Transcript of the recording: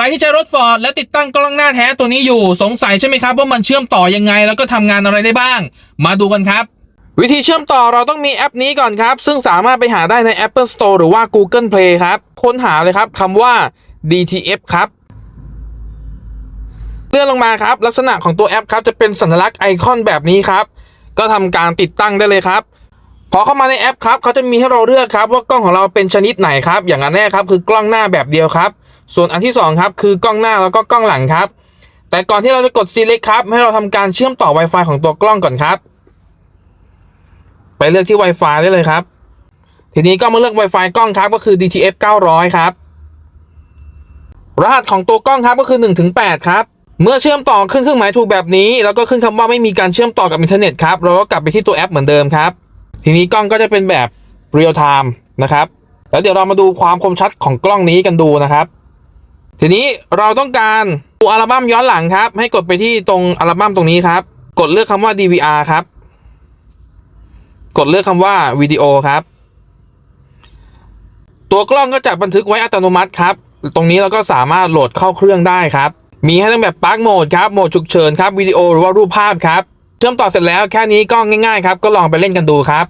รที่ใช้รถฟอร์ดและติดตั้งกล้องหน้าแท้ตัวนี้อยู่สงสัยใช่ไหมครับว่ามันเชื่อมต่อยังไงแล้วก็ทำงานอะไรได้บ้าง มาดูกันครับ วิธีเชื่อมต่อเราต้องมีแอปนี้ก่อนครับ ซึ่งสามารถไปหาได้ใน Apple Store หรือว่า Google Play ครับ ค้นหาเลยครับคำว่า DTF ครับเลื่อนลงมาครับ ลักษณะของตัวแอปครับจะเป็นสัญลักษณ์ไอคอนแบบนี้ครับ ก็ทำการติดตั้งได้เลยครับ พอเข้ามาในแอปครับเขาจะมีให้เราเลือกครับว่ากล้องของเราเป็นชนิดไหนครับ อย่างอันแรกครับคือกล้องหน้าแบบเดียวครับ ส่วนอันที่สองครับคือกล้องหน้าแล้วก็กล้องหลังครับ แต่ก่อนที่เราจะกด select ครับ ให้เราทำการเชื่อมต่อ Wi-Fi ของตัวกล้องก่อนครับ ไปเลือกที่ Wi-Fi ได้เลยครับ ทีนี้ก็มาเลือก Wi-Fi กล้องครับก็คือ DTF 900 ครับ รหัสของตัวกล้องครับก็คือ1ถึง8ครับเมื่อเชื่อมต่อขึ้นเครื่องหมายถูกแบบนี้ แล้วก็ขึ้นคำว่าไม่มีการเชื่อมต่อกับอินเทอร์เน็ตครับเราก็กลับไปที่ตัวแอปเหมือนเดิมครับ ทีนี้กล้องก็จะเป็นแบบ real time นะครับ แล้วเดี๋ยวเรามาดูความคมชัดของกล้องนี้กันดูนะครับ ทีนี้เราต้องการดูอัลบั้มย้อนหลังครับ ให้กดไปที่ตรงอัลบั้มตรงนี้ครับ กดเลือกคำว่า DVR ครับ กดเลือกคำว่าวิดีโอครับ ตัวกล้องก็จะบันทึกไว้อัตโนมัติครับ ตรงนี้เราก็สามารถโหลดเข้าเครื่องได้ครับ มีให้ทั้งแบบปาร์กโหมดครับ โหมดฉุกเฉินครับ วิดีโอหรือว่ารูปภาพครับ เชื่อมต่อเสร็จแล้วแค่นี้ก็ง่ายๆครับก็ลองไปเล่นกันดูครับ